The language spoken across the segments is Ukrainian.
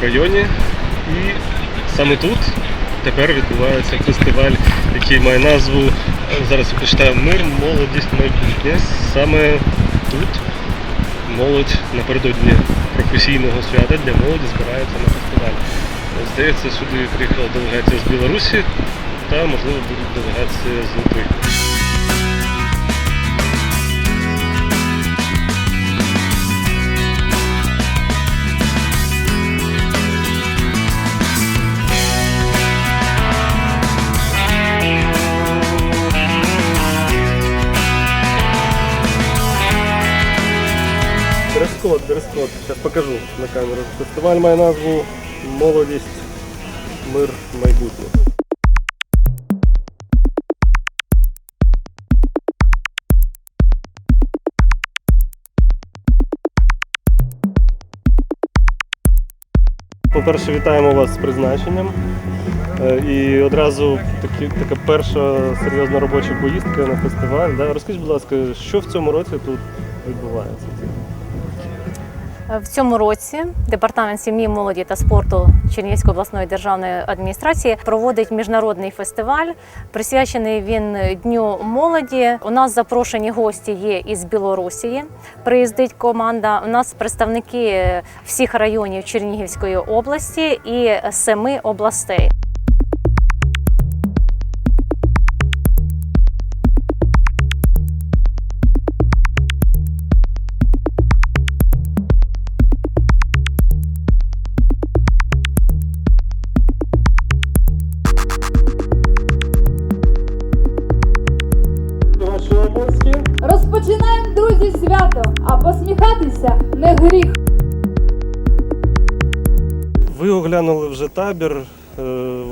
районі. І саме тут тепер відбувається фестиваль, який має назву, е, зараз я прочитаю, Мир, молодість, майбутнє. Саме тут молодь напередодні професійного свята для молоді збирається на фестиваль. Здається, сюди приїхала делегація з Білорусі та, можливо, буде делегація з Литви. Зараз покажу на камеру. Фестиваль має назву Молодість, мир, майбутнє. По-перше, вітаємо вас з призначенням. Е, І одразу такі, така перша серйозна робоча поїздка на фестиваль. Да? Розкажіть, будь ласка, що в цьому році тут відбувається? В цьому році департамент сім'ї, молоді та спорту Чернігівської обласної державної адміністрації проводить міжнародний фестиваль. Присвячений він Дню молоді. У нас запрошені гості є із Білорусі. Приїздить команда. У нас представники всіх районів Чернігівської області і семи областей. Оглянули табір.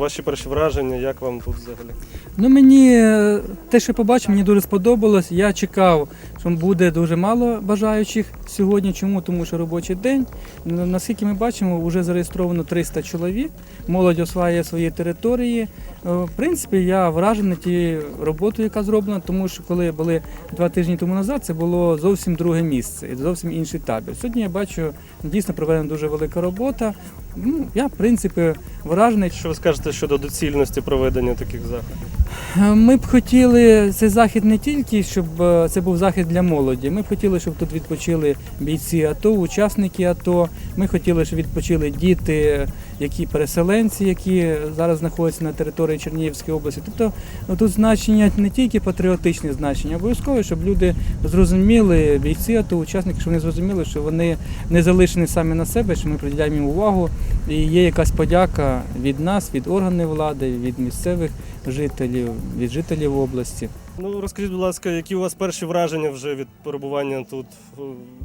Ваші перші враження, як вам тут взагалі? Ну мені е, те, що побачив, мені дуже сподобалось. Я чекав, що буде дуже мало бажаючих сьогодні. Чому? Тому що робочий день. Наскільки ми бачимо, вже зареєстровано 300 чоловік. Молодь осваює свої території. Е, В принципі, я вражений тією роботою, яка зроблена, тому що коли були два тижні тому назад, це було зовсім друге місце і зовсім інший табір. Сьогодні я бачу дійсно проведена дуже велика робота. Ну, я, в принципі, вражений. Що ви скажете щодо доцільності проведення таких заходів? Ми б хотіли цей захід не тільки, щоб е, це був захід для молоді. Ми б хотіли, щоб тут відпочили бійці АТО, учасники АТО. Ми хотіли, щоб відпочили діти, які переселенці, які зараз знаходяться на території Чернігівської області. Тобто ну, тут значення не тільки патріотичне значення, обов'язково, щоб люди зрозуміли, бійці АТО, учасники, щоб вони зрозуміли, що вони не залишені самі на себе, що ми приділяємо їм увагу. І є якась подяка від нас, від органів влади, від місцевих жителів, від жителів області. Ну розкажіть, будь ласка, які у вас перші враження вже від перебування тут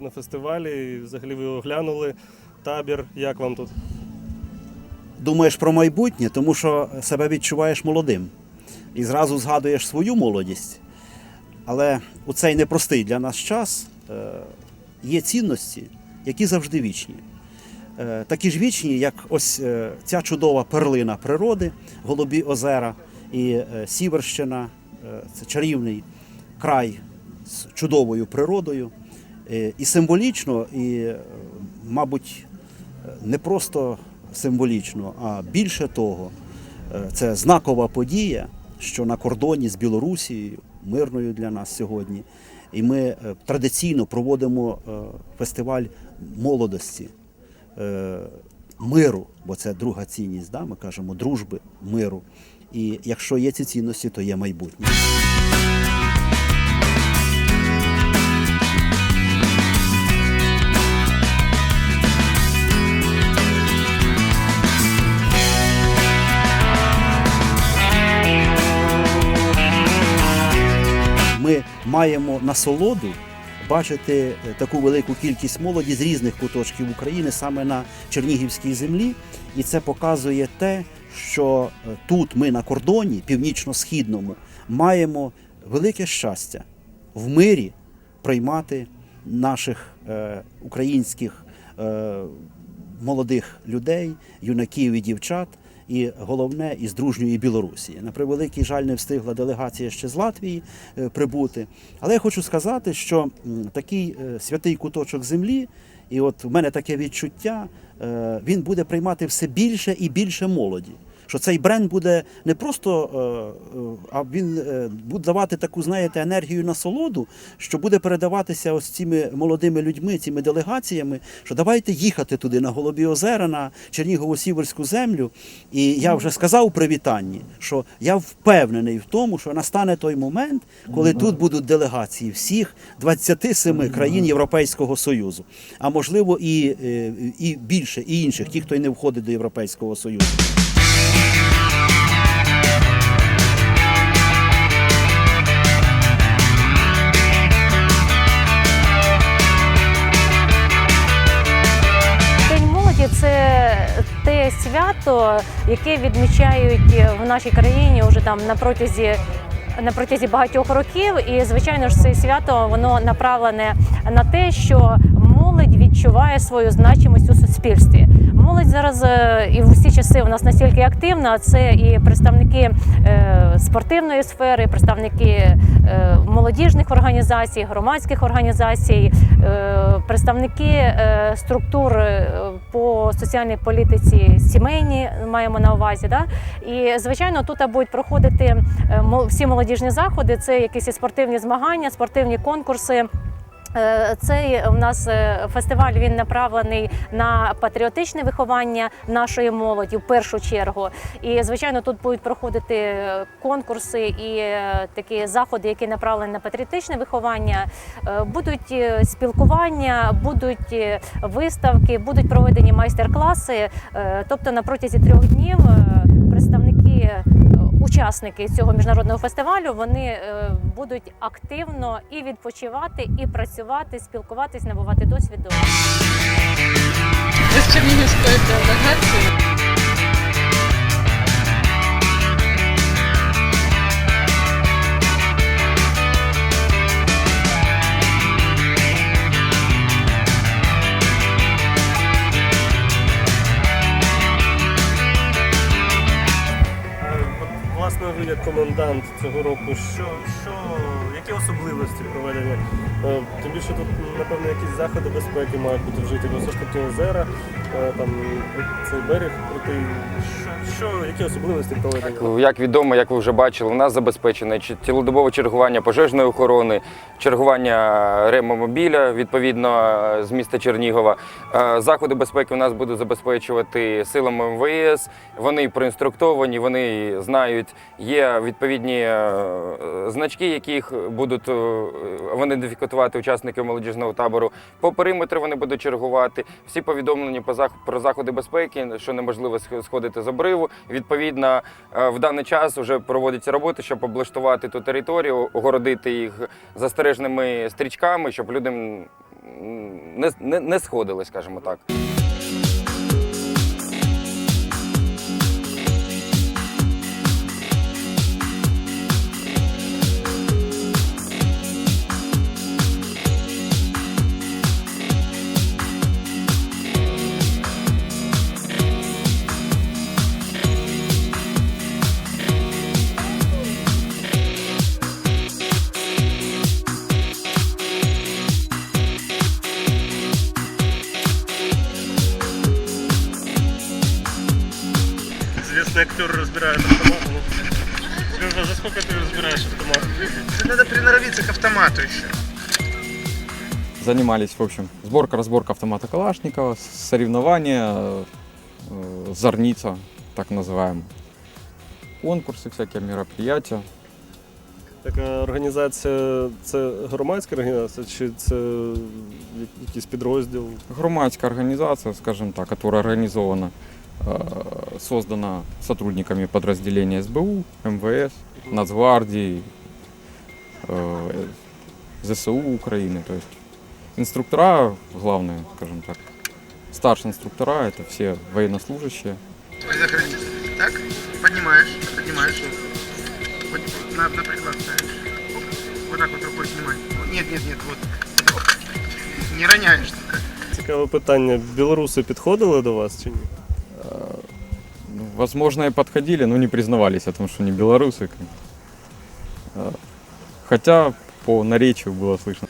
на фестивалі? І взагалі ви оглянули табір. Як вам тут? Думаєш про майбутнє, тому що себе відчуваєш молодим і зразу згадуєш свою молодість. Але у цей непростий для нас час е, є цінності, які завжди вічні. Е, Такі ж вічні, як ось е, ця чудова перлина природи, голубі озера і Сіверщина, це чарівний край з чудовою природою. І символічно, і, мабуть, не просто символічно, а більше того, е, це знакова подія, що на кордоні з Білорусією, мирною для нас сьогодні. І ми е, традиційно проводимо е, фестиваль молодості, миру, бо це друга цінність, да? ми кажемо дружби, миру. І якщо є ці цінності, то є майбутнє. Маємо насолоду бачити е, таку велику кількість молоді з різних куточків України саме на Чернігівській землі. І це показує те, що е, тут ми на кордоні північно-східному маємо велике щастя в мирі приймати наших е, українських е, молодих людей, юнаків і дівчат, і головне із дружньої Білорусі. На превеликий жаль, не встигла делегація ще з Латвії е, прибути. Але я хочу сказати, що такий е, святий куточок землі, і от в мене таке відчуття, е, він буде приймати все більше і більше молоді. Що цей бренд буде не просто, е, е, а він е, буде давати таку, знаєте, енергію насолоду, що буде передаватися ось цими молодими людьми, цими делегаціями, що давайте їхати туди на Голубі озера, на Чернігово-Сіверську землю. І я вже сказав при вітанні, що я впевнений в тому, що настане той момент, коли тут будуть делегації всіх 27 країн Європейського Союзу, а можливо і, і більше, і інших, ті, хто й не входить до Європейського Союзу. Свято, яке відмічають в нашій країні вже там на протязі. На протязі багатьох років, і звичайно ж це свято воно направлене на те, що молодь відчуває свою значимість у суспільстві. Молодь зараз е, і в усі часи у нас настільки активна. Це і представники е, спортивної сфери, представники е, молодіжних організацій, громадських організацій, представники структур по соціальній політиці сімейні маємо на увазі. Да? І звичайно, тут будуть проходити всі молодіжні заходи. Це якісь спортивні змагання, спортивні конкурси. Е, Цей у нас е, фестиваль він направлений на патріотичне виховання нашої молоді в першу чергу. І звичайно, тут будуть проходити е, конкурси і такі заходи, які направлені на патріотичне виховання. Будуть спілкування, будуть виставки, будуть проведені майстер-класи. Тобто на протязі трьох днів представники. Учасники цього міжнародного фестивалю вони е, будуть активно і відпочивати, і працювати, спілкуватись, набувати досвіду. З Чернігівської делегації. Ви як комендант цього року, що, що, які особливості проведення? Е, Тим більше тут, напевно, якісь заходи безпеки мають бути вжиті, бо все ж таки озера, е, там цей берег крутий. Що, що, які особливості проведення? Як відомо, як ви вже бачили, у нас забезпечене цілодобове чергування пожежної охорони, чергування ремомобіля відповідно з міста Чернігова. Е, Заходи безпеки у нас будуть забезпечувати силами МВС. Вони проінструктовані, вони знають, відповідні е, значки, яких будуть е, вони ідентифікувати учасники молодіжного табору. По периметру вони будуть чергувати. Всі повідомлення про заходи безпеки, що неможливо сходити з обриву. Відповідно, е, в даний час вже проводяться роботи, щоб облаштувати ту територію, огородити їх застережними стрічками, щоб люди не, не, не сходили, скажімо так. Занимались, в общем, сборка-разборка автомата Калашникова, соревнования, э, э, зорница, так называемые. Конкурсы, всякие мероприятия. Така організація це громадська організація чи це я- якийсь підрозділ? Громадская организация, скажем так, которая организована, э, создана сотрудниками подразделения СБУ, МВС, Нацгвардии, э, ЗСУ Украины. То есть инструктора, главные, скажем так, старшие инструктора, это все военнослужащие. Ой, за границей. Так? Поднимаешь, поднимаешь. Вот на, на приклад ставишь. Оп. Вот так вот рукой снимай. Вот, Нет, нет, нет, вот. Оп. Не роняешь только. Цікаве питання. Білоруси підходили до вас чи ні? Э, ну, возможно, и подходили, но не признавались о том, что они белорусы. А, Хотя по наречию было слышно.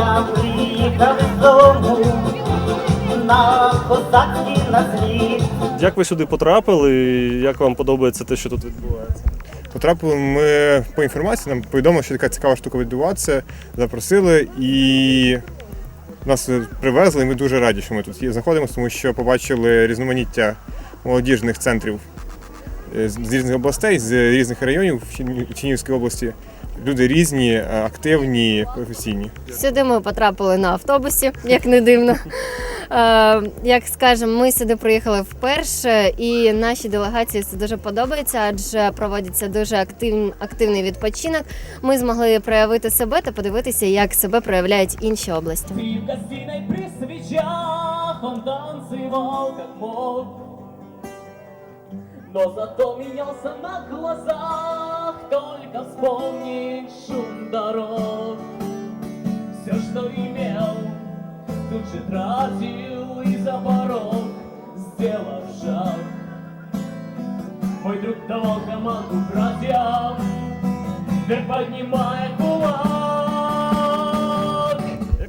Я приїхав з дому на козацький наслід. Як ви сюди потрапили? і Як вам подобається те, що тут відбувається? Потрапили ми по інформації, нам повідомили, що така цікава штука відбувається. Запросили і нас привезли. І ми дуже раді, що ми тут знаходимося, тому що побачили різноманіття молодіжних центрів е, з різних областей, з різних районів Чернігівській області. Люди різні, е, активні, професійні. Сюди ми потрапили на автобусі, як не дивно. Е, Як скажемо, ми сюди приїхали вперше, і нашій делегації це дуже подобається, адже проводиться дуже актив, активний відпочинок. Ми змогли проявити себе та подивитися, як себе проявляють інші області. При свечах, он танцевал как мог. Но зато менялся на глазах, только вспомнить шум дорог. Все, что имел, тут же тратил и за порог, сделав шаг. Мой друг давал команду братьям, вверх поднимая кулак.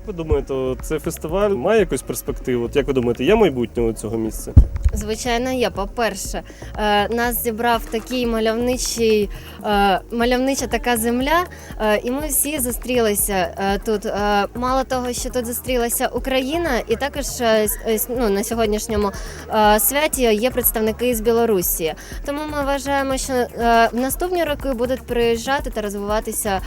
Як ви думаєте, цей фестиваль має якусь перспективу? От як ви думаєте, є майбутнє у цього місця? Звичайно, є. По-перше, е, нас зібрав такий мальовничий, е, мальовнича така земля, е, і ми всі зустрілися тут. Мало того, що тут зустрілася Україна, і також ну, на сьогоднішньому святі є представники з Білорусі. Тому ми вважаємо, що в наступні роки будуть приїжджати та розвиватися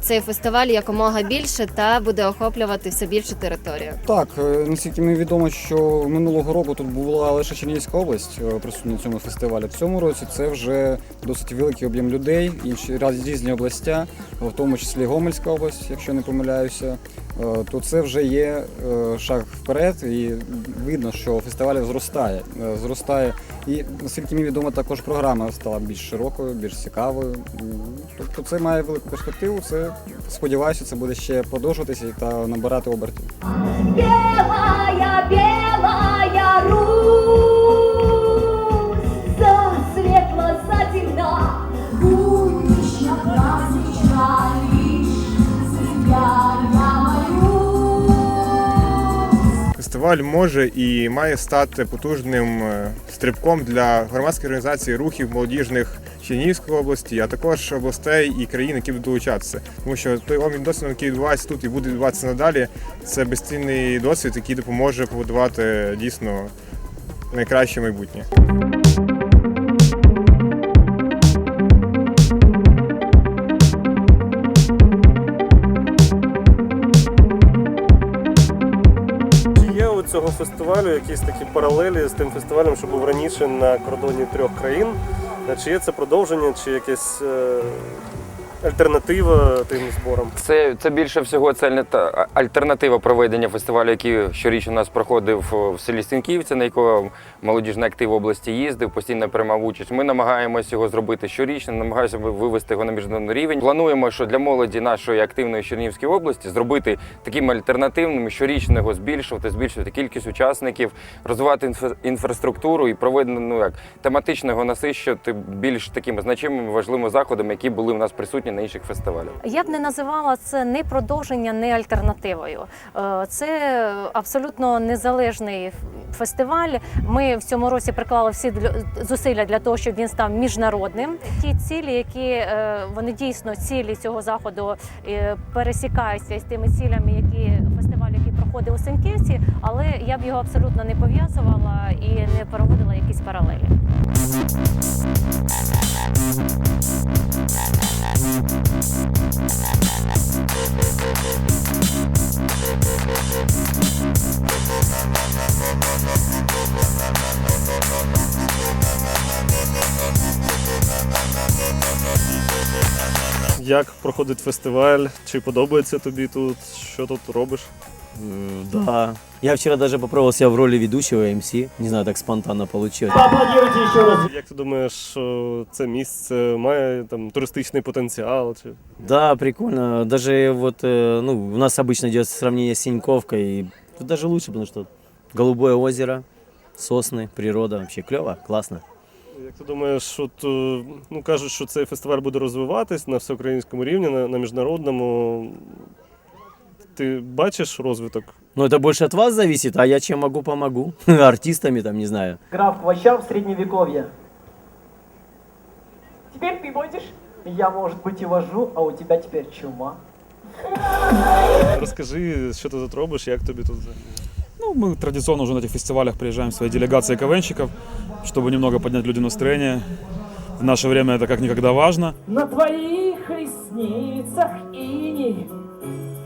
цей фестиваль якомога більше та буде охоплювати все більшу територію. Так, е, наскільки мені відомо, що минулого року тут була лише Чернігівська область е, присутня на цьому фестивалі. В цьому році це вже досить великий об'єм людей, інші різні областя, в тому числі Гомельська область, якщо не помиляюся. Е, То це вже є шаг вперед, і видно, що фестиваль зростає. Зростає. І наскільки мені відомо, також програма стала більш широкою, більш цікавою. Тобто це має велику перспективу. Це сподіваюся, це буде ще продовжуватися та набирати обертів. Белая, белая Русь, засветла, затемна, будущая празднична лишь сияя мою. Фестиваль може і має стати потужним е, стрибком для громадської організації рухів молодіжних Чернігівської області, а також областей і країн, які будуть долучатися. Тому що той обмін досвідом, який відбувається тут і буде відбуватися надалі, це безцінний досвід, який допоможе побудувати дійсно найкраще майбутнє. Цього фестивалю якісь такі паралелі з тим фестивалем, що був раніше на кордоні трьох країн? Е, Чи є це продовження, чи якась е, альтернатива тим зборам? Це, це більше всього це альтернатива проведення фестивалю, який щорічно у нас проходив в селі Стінківці, на якого молодіжний актив області їздив, постійно приймав участь. Ми намагаємося його зробити щорічно, намагаємося вивести його на міжнародний рівень. Плануємо, що для молоді нашої активної Чернігівської області зробити таким альтернативним, щорічно його збільшувати, збільшувати кількість учасників, розвивати інфра- інфраструктуру і проведено ну, як тематично його насищувати більш такими значимими важливими заходами, які були у нас присутні на інших фестивалях. Я б не називала це не продовження, не альтернативою. Е, Це абсолютно незалежний фестиваль. Ми в цьому році приклали всі зусилля для того, щоб він став міжнародним. Ті цілі, які е, вони дійсно цілі цього заходу е, пересікаються із тими цілями, які фестиваль, який проходить у Сенківці, але я б його абсолютно не пов'язувала і не проводила якісь паралелі. Як проходить фестиваль? Чи подобається тобі тут? Що тут робиш? Да. Я вчера даже попробовал себя в роли ведущего MC. Не знаю, так спонтанно получилось. Поаплодируйте еще раз. Як ти думаєш, що це місце має там туристичний потенціал? Чи Да, прикольно. Даже вот, э, ну, у нас обычно идет сравнение с Синьковкой. И тут даже лучше, потому что голубое озеро, сосны, природа. Вообще клево, классно. як ти думаєш, от, е, ну кажуть, що цей фестиваль буде розвиватись на всеукраїнському рівні, на, на міжнародному. Ти бачиш розвиток? Но это больше от вас зависит, а я чем могу, помогу. Артистами там, не знаю. Граф Кваща в средневековье. Теперь ты будешь? Я, может быть, и вожу, а у тебя теперь чума. Розкажи, що ти тут робиш, як тобі тут взагалі? Ну, мы традиционно уже на этих фестивалях приезжаем своей делегацией КВНщиков, чтобы немного поднять людям настроение. В наше время это как никогда важно. На твоих ресницах иней,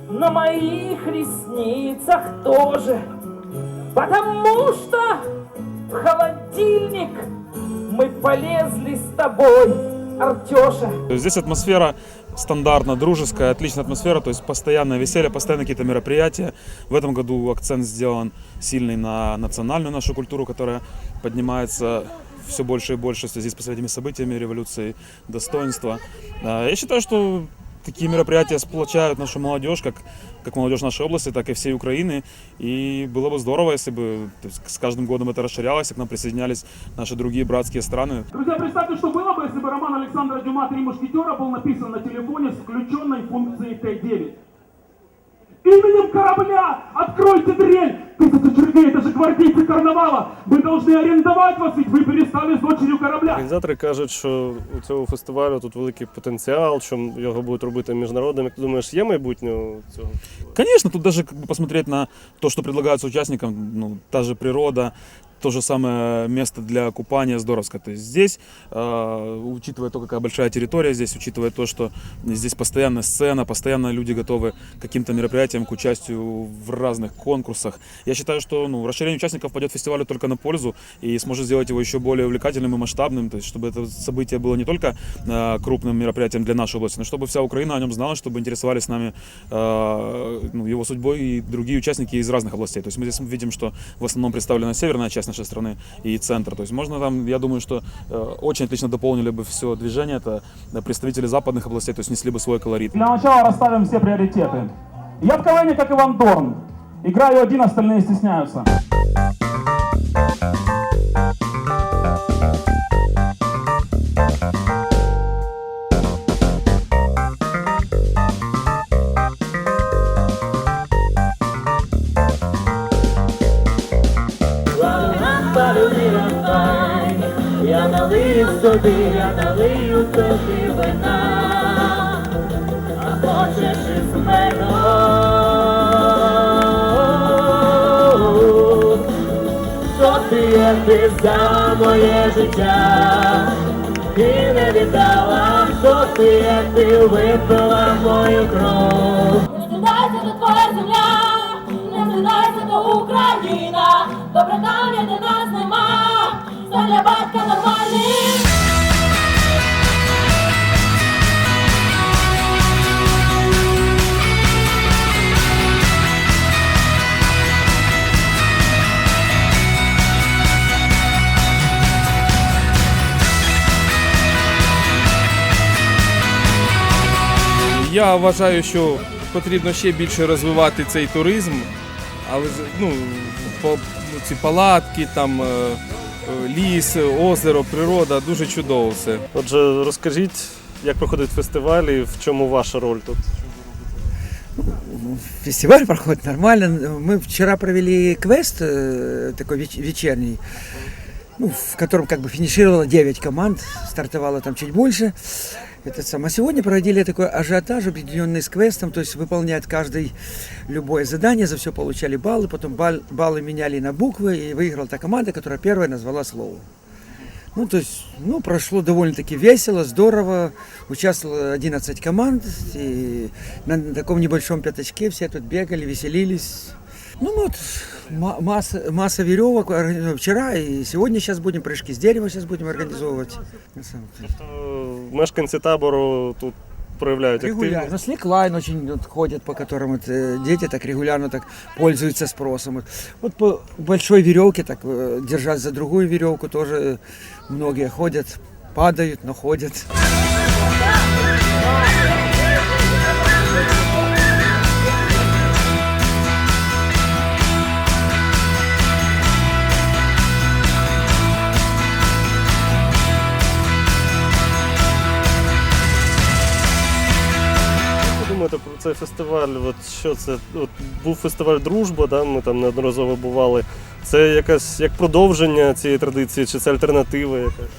на моих ресницах тоже. Потому что в холодильник мы полезли с тобой, Артеша. Здесь атмосфера стандартно дружеская, отличная атмосфера, то есть постоянное веселье, постоянно какие-то мероприятия. В этом году акцент сделан сильный на национальную нашу культуру, которая поднимается все больше и больше в связи с последними событиями, революцией, достоинства. А, Я считаю, что такие мероприятия сплочают нашу молодежь, как, как молодежь нашей области, так и всей Украины. И было бы здорово, если бы то есть, с каждым годом это расширялось, и к нам присоединялись наши другие братские страны. Друзья, представьте, что было бы, если бы роман Александра Дюма «Три мушкетера» был написан на телефоне с включенной функцией Т9. Именем корабля откройте дверь! Тысяча червей, это же гвардейцы карнавала! Мы должны арендовать вас, ведь вы перестали с дочерью корабля! Організатори кажуть, що у цього фестивалю тут великий потенціал, що його будуть робити міжнародним. Як ти думаєш, є майбутнє у цього? Конечно, тут даже как бы посмотреть на то, что предлагается участникам, ну, та же природа, то же самое место для купания здоровско. То есть здесь, э, учитывая то, какая большая территория здесь, учитывая то, что здесь постоянно сцена, постоянно люди готовы к каким-то мероприятиям, к участию в разных конкурсах. Я считаю, что ну, расширение участников пойдет фестивалю только на пользу и сможет сделать его еще более увлекательным и масштабным, то есть чтобы это событие было не только э, крупным мероприятием для нашей области, но чтобы вся Украина о нем знала, чтобы интересовались нами э, ну, его судьбой и другие участники из разных областей. То есть мы здесь видим, что в основном представлена северная часть нашей страны и центр. То есть можно там, я думаю, что э, очень отлично дополнили бы все движение, это представители западных областей, то есть несли бы свой колорит. Для начала расставим все приоритеты. Я в КВН как Иван Дорн. Играю один, остальные стесняются. Я налию собі, я налию собі вина, а хочеш із мене. Ти ти за моє життя? І не віддала, що ти ти випила мою кров. Не згадайся, до твоя земля, не згадайся, то Україна. Добре там, де нас нема, за для батька нормальний. Я вважаю, що потрібно ще більше розвивати цей туризм, але з- ну, по, ну, ці палатки, там, е, е, ліс, озеро, природа дуже чудово все. Отже, розкажіть, як проходить фестиваль і в чому ваша роль тут? Фестиваль проходит нормально. Мы вчера провели квест э, такой веч- вечерний, ну, в котором как бы финишировало 9 команд, стартовало там чуть больше. Это самое. А сегодня проводили такой ажиотаж, объединенный с квестом, то есть выполняет каждый любое задание, за все получали баллы, потом балл- баллы меняли на буквы, и выиграла та команда, которая первая назвала слово. Ну, то есть, ну, прошло довольно-таки весело, здорово. Участвовало 11 команд, и на таком небольшом пятачке все тут бегали, веселились. Ну вот, ма- масса, масса веревок органи- вчера и сегодня сейчас будем прыжки с дерева сейчас будем организовывать. На самом деле. Тобто мешканці табору тут проявляють Регулярно. активність. Сликлайн очень вот ходят, по которым вот, э, дети так регулярно так пользуются спросом. Вот, вот по большой веревке так э, держать за другую веревку тоже э, многие ходят, падают, но ходят. цей фестиваль? От що це? От був фестиваль Дружба, да? ми там неодноразово бували. Це якась як продовження цієї традиції, чи це альтернатива якась?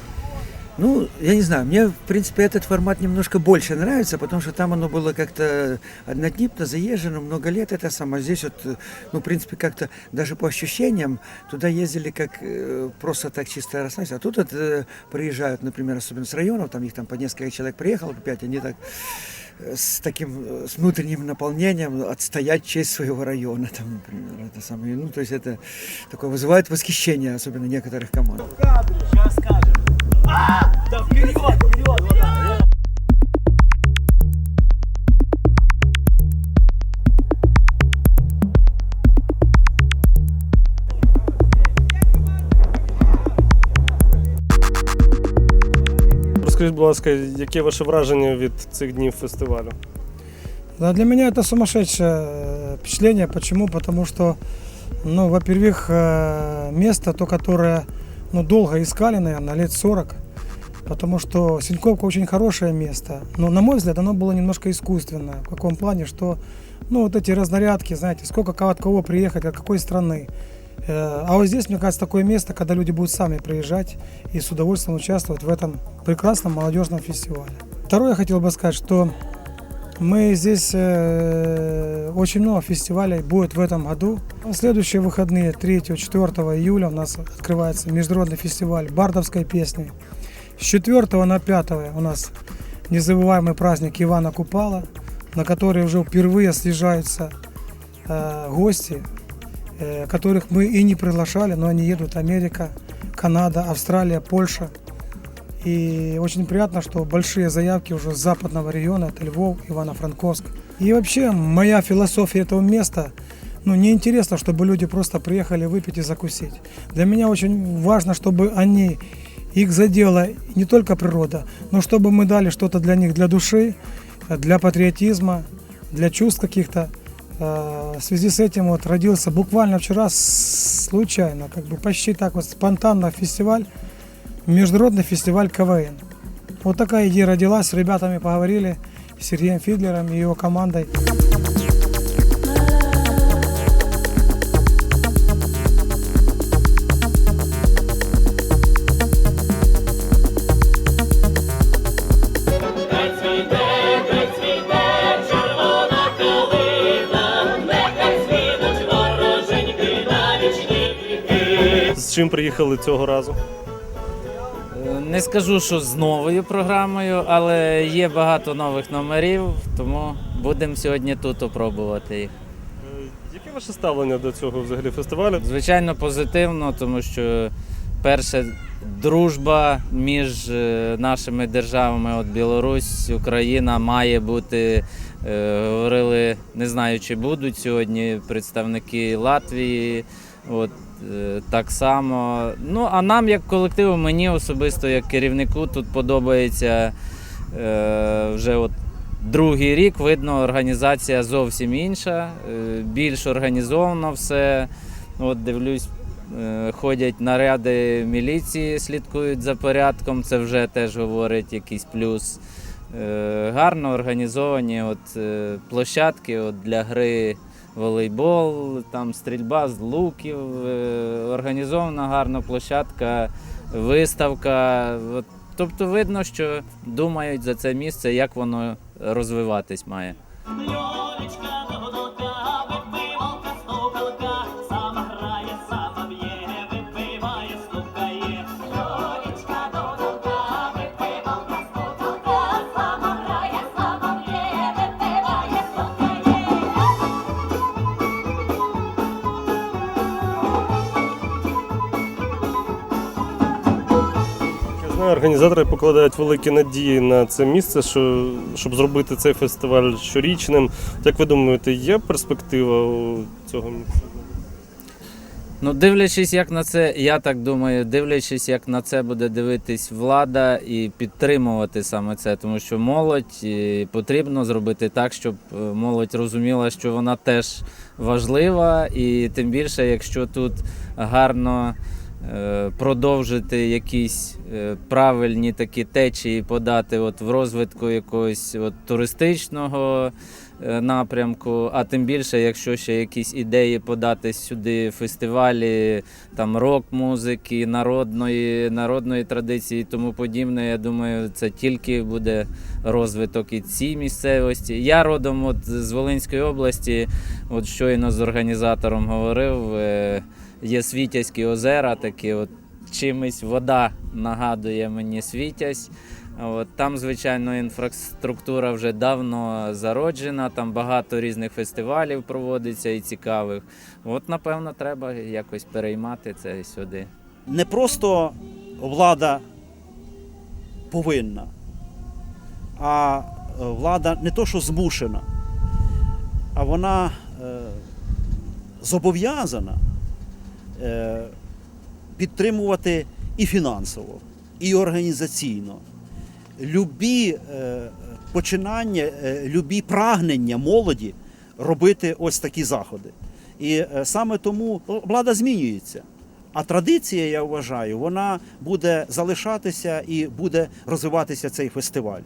Ну, я не знаю, мне, в принципе, этот формат немножко больше нравится, потому что там оно было как-то однотипно, заезжено, много лет это самое. Здесь вот, э, ну, в принципе, как-то даже по ощущениям туда ездили как э, просто так чисто расслабиться. А тут вот, э, приезжают, например, особенно с районов, там их там по несколько человек приехало, по пять, они так э, с таким, э, с внутренним наполнением отстоять честь своего района, там, например, это самое. Ну, то есть это такое вызывает восхищение, особенно некоторых команд. Да вперед, вперед! Розкажіть, будь ласка, яке ваше враження від цих днів фестивалю? Да, для меня это сумасшедшее э, впечатление. Почему? Потому что, ну, во-первых, э, место, то, которое ну, долго искали, наверное, лет 40. Потому что Синьковка очень хорошее место. Но, на мой взгляд, оно было немножко искусственное. В каком плане, что, ну, вот эти разнарядки, знаете, сколько от кого приехать, от какой страны. Э, А вот здесь, мне кажется, такое место, когда люди будут сами приезжать и с удовольствием участвовать в этом прекрасном молодежном фестивале. Второе, я хотел бы сказать, что мы здесь э, очень много фестивалей будет в этом году. В следующие выходные 3-4 июля у нас открывается международный фестиваль бардовской песни. С 4 на 5 у нас незабываемый праздник Ивана Купала, на который уже впервые съезжаются э, гости, которых мы и не приглашали, но они едут Америка, Канада, Австралия, Польша. И очень приятно, что большие заявки уже с западного региона, это Львов, Ивано-Франковск. И вообще моя философия этого места, ну, не интересно, чтобы люди просто приехали выпить и закусить. Для меня очень важно, чтобы они, их задела не только природа, но чтобы мы дали что-то для них, для души, для патриотизма, для чувств каких-то. Э, В связи с этим вот родился буквально вчера с- случайно, как бы почти так вот спонтанно фестиваль, международный фестиваль КВН. Вот такая идея родилась, с ребятами поговорили, с Сергеем Фидлером и его командой. З чим приїхали цього разу? Не скажу, що з новою програмою, але є багато нових номерів, тому будемо сьогодні тут опробувати їх. Яке ваше ставлення до цього взагалі фестивалю? Звичайно, позитивно, тому що перше дружба між е, нашими державами, от Білорусь, Україна має бути. е, Говорили, не знаю, чи будуть сьогодні представники Латвії. От е, так само. Ну а нам, як колективу, мені особисто, як керівнику, тут подобається е, вже от другий рік. Видно, організація зовсім інша, е, більш організовано все. От дивлюсь, е, ходять наряди міліції, слідкують за порядком. Це вже теж говорить якийсь плюс. Е, Гарно організовані от, е, площадки от, для гри волейбол, там стрільба з луків, е, організована гарна площадка, виставка. Тобто видно, що думають за це місце, як воно розвиватись має. Організатори покладають великі надії на це місце, що, щоб зробити цей фестиваль щорічним. Як ви думаєте, є перспектива у цього місця? Ну, дивлячись, як на це, я так думаю, дивлячись, як на це буде дивитись влада і підтримувати саме це, тому що молодь потрібно зробити так, щоб е, молодь розуміла, що вона теж важлива, і тим більше, якщо тут гарно е, продовжити якісь е, правильні такі течії, подати от в розвитку якогось от туристичного е, напрямку, а тим більше, якщо ще якісь ідеї подати сюди, фестивалі там рок-музики, народної, народної традиції і тому подібне, я думаю, це тільки буде розвиток і цій місцевості. Я родом от з Волинської області, от щойно з організатором говорив, е, є Світязькі озера, такі от чимось вода нагадує мені Світязь. От, там, звичайно, інфраструктура вже давно зароджена, там багато різних фестивалів проводиться і цікавих. От, напевно, треба якось переймати це сюди. Не просто влада повинна, а е, влада не то, що змушена, а вона е, зобов'язана підтримувати і фінансово, і організаційно. Любі е, починання, е, любі прагнення молоді робити ось такі заходи. І е, саме тому влада змінюється. А традиція, я вважаю, вона буде залишатися і буде розвиватися цей фестиваль.